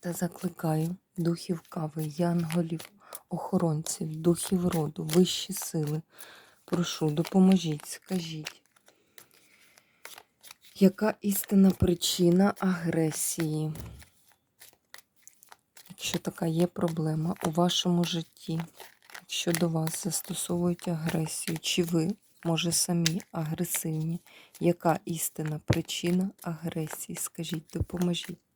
Та закликаю духів кави, янголів, охоронців, духів роду, вищі сили. Прошу, допоможіть, скажіть, яка істинна причина агресії? Якщо така є проблема у вашому житті, якщо до вас застосовують агресію, чи ви, може, самі агресивні, яка істинна причина агресії? Скажіть, допоможіть.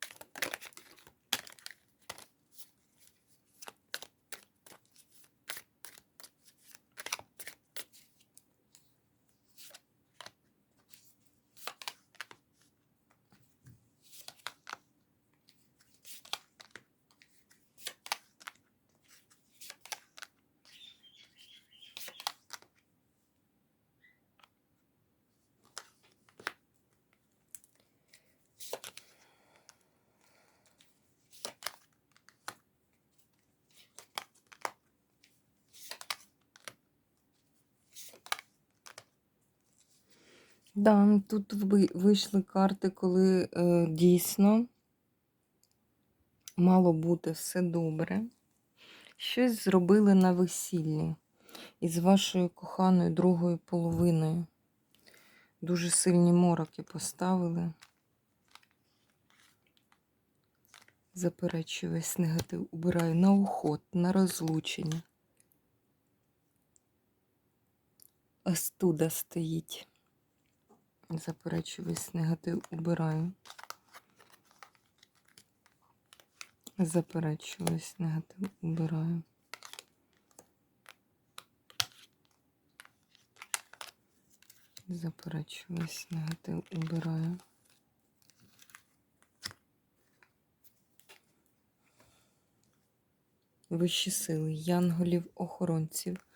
Да, тут вийшли карти, коли е, дійсно мало бути все добре. Щось зробили на весіллі із вашою коханою другою половиною. Дуже сильні мороки поставили. Заперечую весь негатив, убираю на уход, на розлучення. Остуда стоїть. Заперечую весь негатив, убираю. Заперечую весь негатив, убираю. Заперечую весь негатив, убираю. Вищі сили, янголів, охоронців,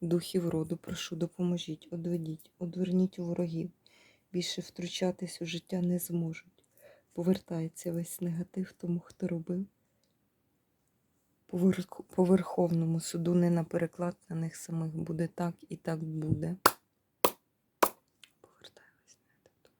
духів роду, прошу, допоможіть, одведіть, одверніть у ворогів. Більше втручатись у життя не зможуть. Повертається весь негатив тому, хто робив. По Верховному суду не на переклад на них самих буде так і так буде. Повертає весь негатив тому.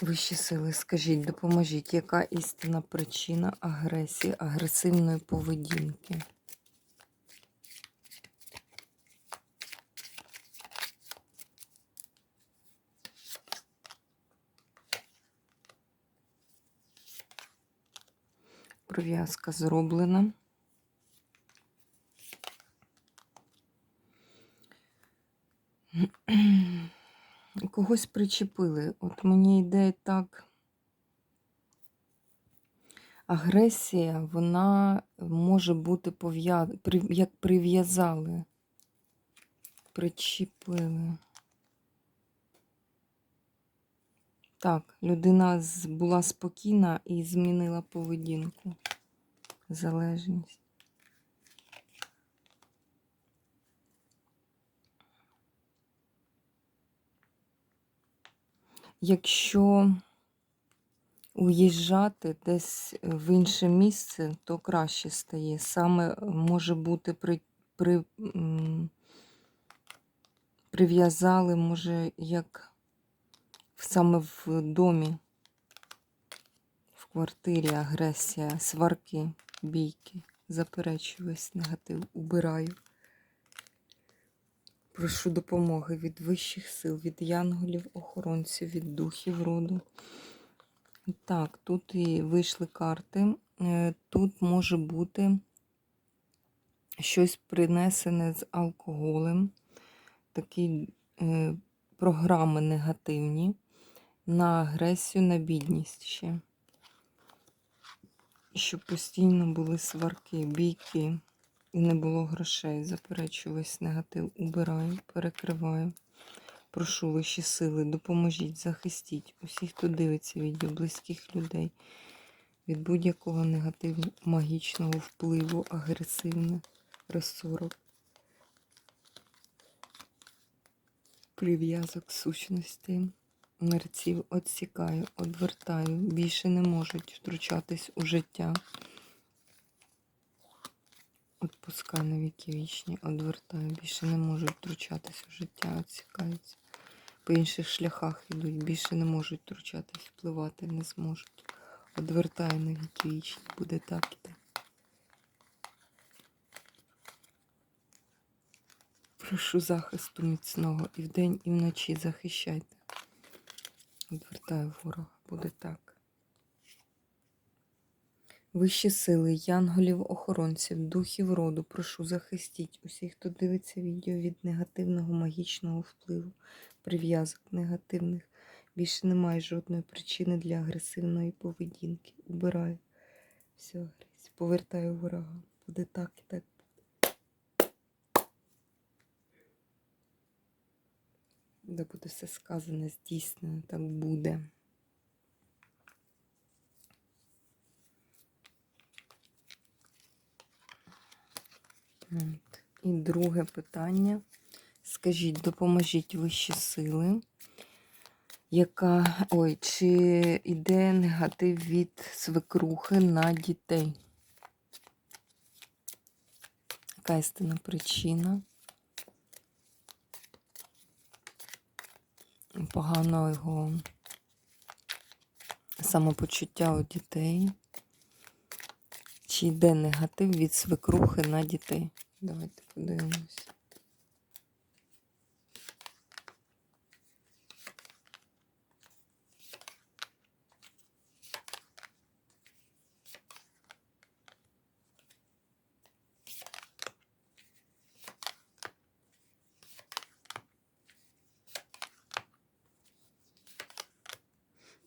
Вищі сили, скажіть, допоможіть, яка істинна причина агресії, агресивної поведінки? Пров'язка зроблена. Когось причепили. От мені йде так. Агресія, вона може бути пов'язана, як прив'язали, причепили. Так, людина була спокійна і змінила поведінку. Залежність. Якщо уїжджати десь в інше місце, то краще стає. Саме може бути при, при, прив'язали, може, як саме в домі, в квартирі агресія, сварки, бійки. Заперечую весь негатив, убираю. Прошу допомоги від вищих сил, від янголів, охоронців, від духів роду. Так, тут і вийшли карти. Е, Тут може бути щось принесене з алкоголем, такі е, програми негативні на агресію, на бідність ще. Щоб постійно були сварки, бійки. І не було грошей. Заперечую весь негатив, убираю, перекриваю. Прошу вищі сили, допоможіть, захистіть усіх, хто дивиться відео, близьких людей від будь-якого негативу, магічного впливу, агресивних розсорок, прив'язок сущності, мерців відсікаю, одвертаю, більше не можуть втручатись у життя. Отпускай на віки вічні, одвертаю, більше не можуть втручатись у життя, відсікаються. По інших шляхах йдуть, більше не можуть втручатись, впливати не зможуть. Одвертаю на віки вічні, буде так іде. Прошу захисту міцного і вдень, і вночі захищайте. Одвертаю ворога, буде так. Вищі сили, янголів, охоронців, духів роду, прошу захистіть усіх, хто дивиться відео від негативного магічного впливу, прив'язок негативних. Більше немає жодної причини для агресивної поведінки. Убираю всю агресію, повертаю ворога. Буде так і так. Де буде все сказане, здійснено, так буде. І друге питання. Скажіть, допоможіть вищі сили, яка. Ой, чи йде негатив від свекрухи на дітей? Яка істинна причина? Поганого самопочуття у дітей. Чи йде негатив від свекрухи на дітей? Давайте подивимось.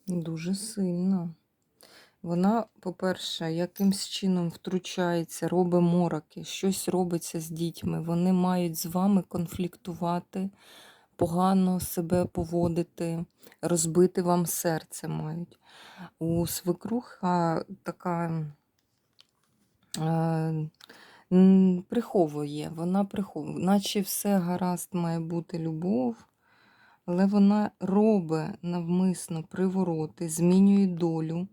Дуже сильно. Вона, по-перше, якимсь чином втручається, робить мороки, щось робиться з дітьми. Вони мають з вами конфліктувати, погано себе поводити, розбити вам серце мають. У свекруха така е, приховує, вона приховує, наче все гаразд має бути любов. Але вона робить навмисно привороти, змінює долю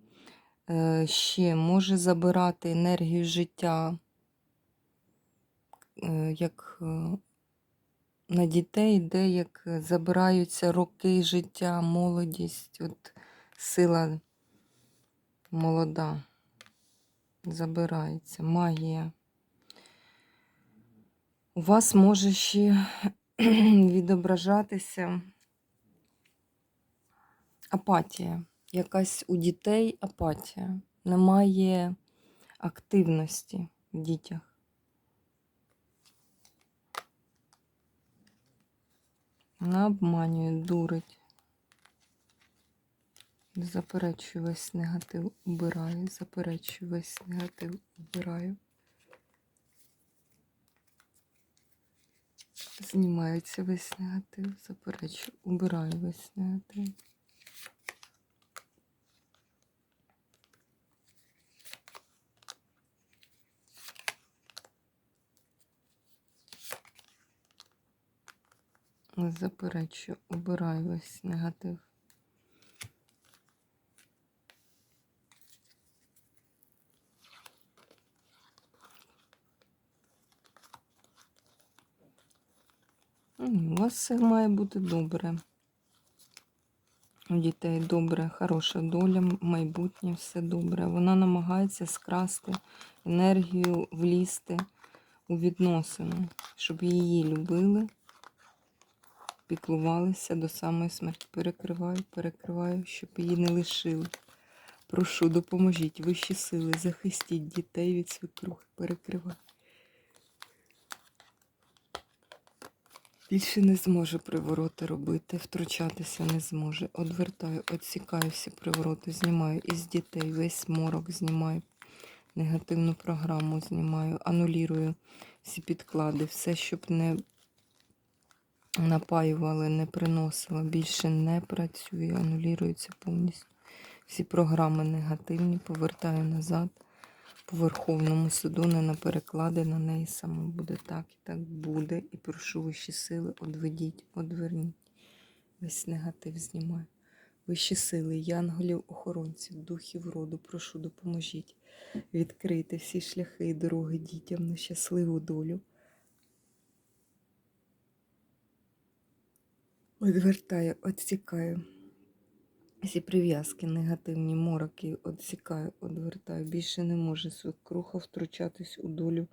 ще може забирати енергію життя, е, як е, на дітей, де як забираються роки життя, молодість, от сила молода забирається, магія. У вас може ще відображатися апатія якась у дітей апатія. Немає активності в дітях. Вона обманює, дурить. Заперечую весь негатив, убираю, заперечую весь негатив, убираю. Знімається весь негатив, заперечую, убираю весь негатив. Заперечую, убираю весь негатив. У вас все має бути добре. У дітей добре, хороша доля, майбутнє, все добре. Вона намагається скрасти енергію, влізти у відносини, щоб її любили піклувалися до самої смерті. Перекриваю, перекриваю, щоб її не лишили. Прошу, допоможіть вищі сили, захистіть дітей від свекрухи. Перекриваю. Більше не зможе привороти робити, втручатися не зможе. Одвертаю, відсікаю всі привороти, знімаю із дітей, весь морок знімаю. Негативну програму знімаю, анулірую всі підклади, все, щоб не напаювали, не приносила, більше не працює, анулюється повністю. Всі програми негативні, повертаю назад. По Верховному суду не на переклади, на неї саме буде так і так буде. І прошу вищі сили, одведіть, одверніть. Весь негатив знімаю. Вищі сили, янголів, охоронців, духів роду, прошу, допоможіть відкрити всі шляхи і дороги дітям на щасливу долю. Одвертаю, відсікаю. Всі прив'язки, негативні мороки, відсікаю, одвертаю. Більше не може свекруха втручатись у долю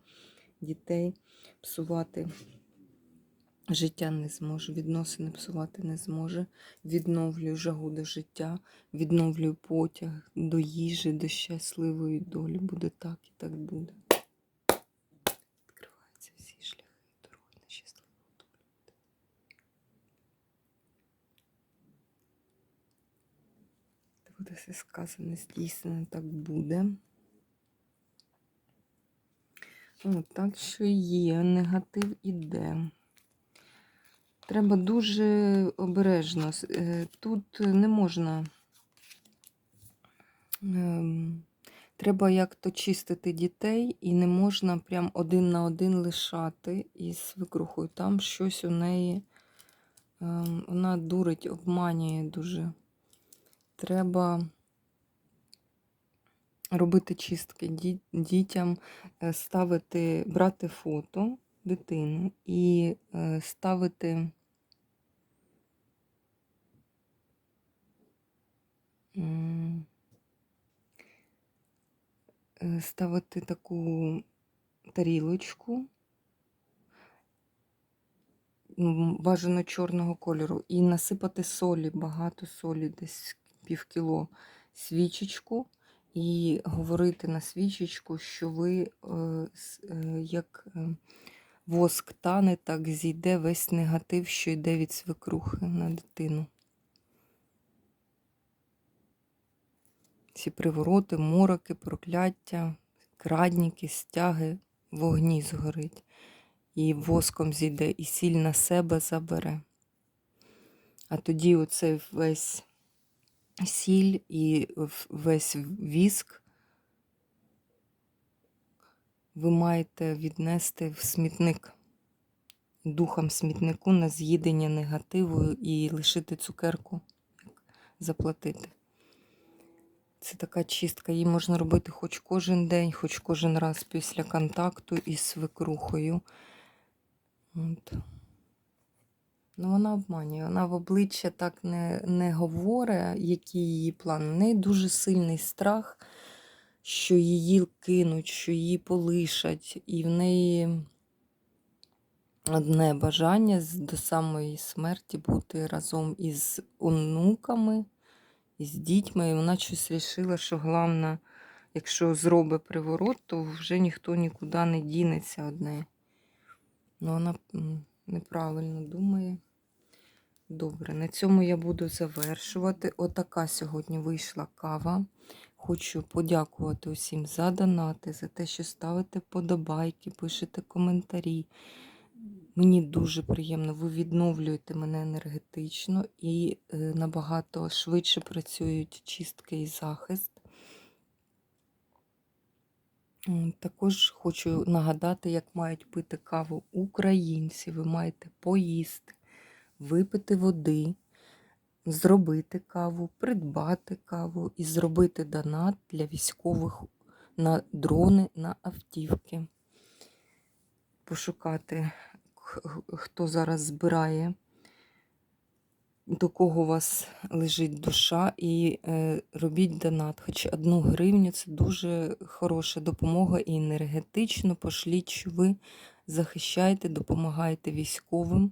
дітей, псувати життя не зможе, відносини псувати не зможе. Відновлюю жагу до життя, відновлюю потяг до їжі, до щасливої долі. Буде так і так буде. Відкриваються всі шляхи дороги на щасливу долю. Та Буде все сказане, здійснено, так буде. О, так що є, негатив іде. Треба дуже обережно. Е, Тут не можна. ем, Треба як-то чистити дітей, і не можна прям один на один лишати із свекрухою. Там щось у неї, ем, вона дурить, обманює дуже. Треба робити чистки дітям, е, ставити, брати фото дитини і е, ставити. е, Ставити таку тарілочку, бажано чорного кольору, і насипати солі, багато солі, десь пів кіло, свічечку, і говорити на свічечку, що ви е, е, як е, воск тане, так зійде весь негатив, що йде від свекрухи на дитину. Всі привороти, мороки, прокляття, крадніки, стяги, вогні згорить. І воском зійде, і сіль на себе забере. А тоді оцей весь сіль і весь віск ви маєте віднести в смітник духом смітнику на з'їдення негативу і лишити цукерку, заплатити. Це така чистка. Її можна робити хоч кожен день, хоч кожен раз після контакту із свекрухою. От. Ну, вона обманює. Вона в обличчя так не, не говорить, який її план. У неї дуже сильний страх, що її кинуть, що її полишать. І в неї одне бажання до самої смерті бути разом із онуками, із дітьми. І вона щось вирішила, що головне, якщо зробить приворот, то вже ніхто нікуди не дінеться одне. Ну, вона неправильно думає. Добре, на цьому я буду завершувати. Отака сьогодні вийшла кава. Хочу подякувати усім за донати, за те, що ставите подобайки, пишете коментарі. Мені дуже приємно, ви відновлюєте мене енергетично і е, набагато швидше працюють чистки і захист. Також хочу нагадати, як мають пити каву українці. Ви маєте поїсти, випити води, зробити каву, придбати каву і зробити донат для військових на дрони, на автівки. Пошукати, хто зараз збирає, до кого у вас лежить душа, і е, робіть донат. Хоч одну гривню це дуже хороша допомога і енергетично пошліть, що ви захищаєте, допомагаєте військовим,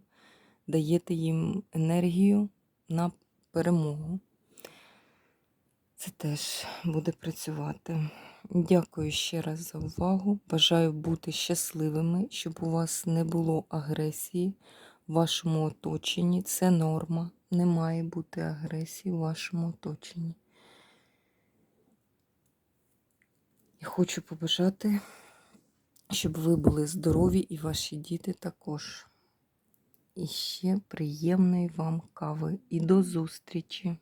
даєте їм енергію на перемогу. Це теж буде працювати. Дякую ще раз за увагу. Бажаю бути щасливими, щоб у вас не було агресії в вашому оточенні. Це норма. Не має бути агресії в вашому оточенні. І хочу побажати, щоб ви були здорові і ваші діти також. І ще приємної вам кави. І до зустрічі!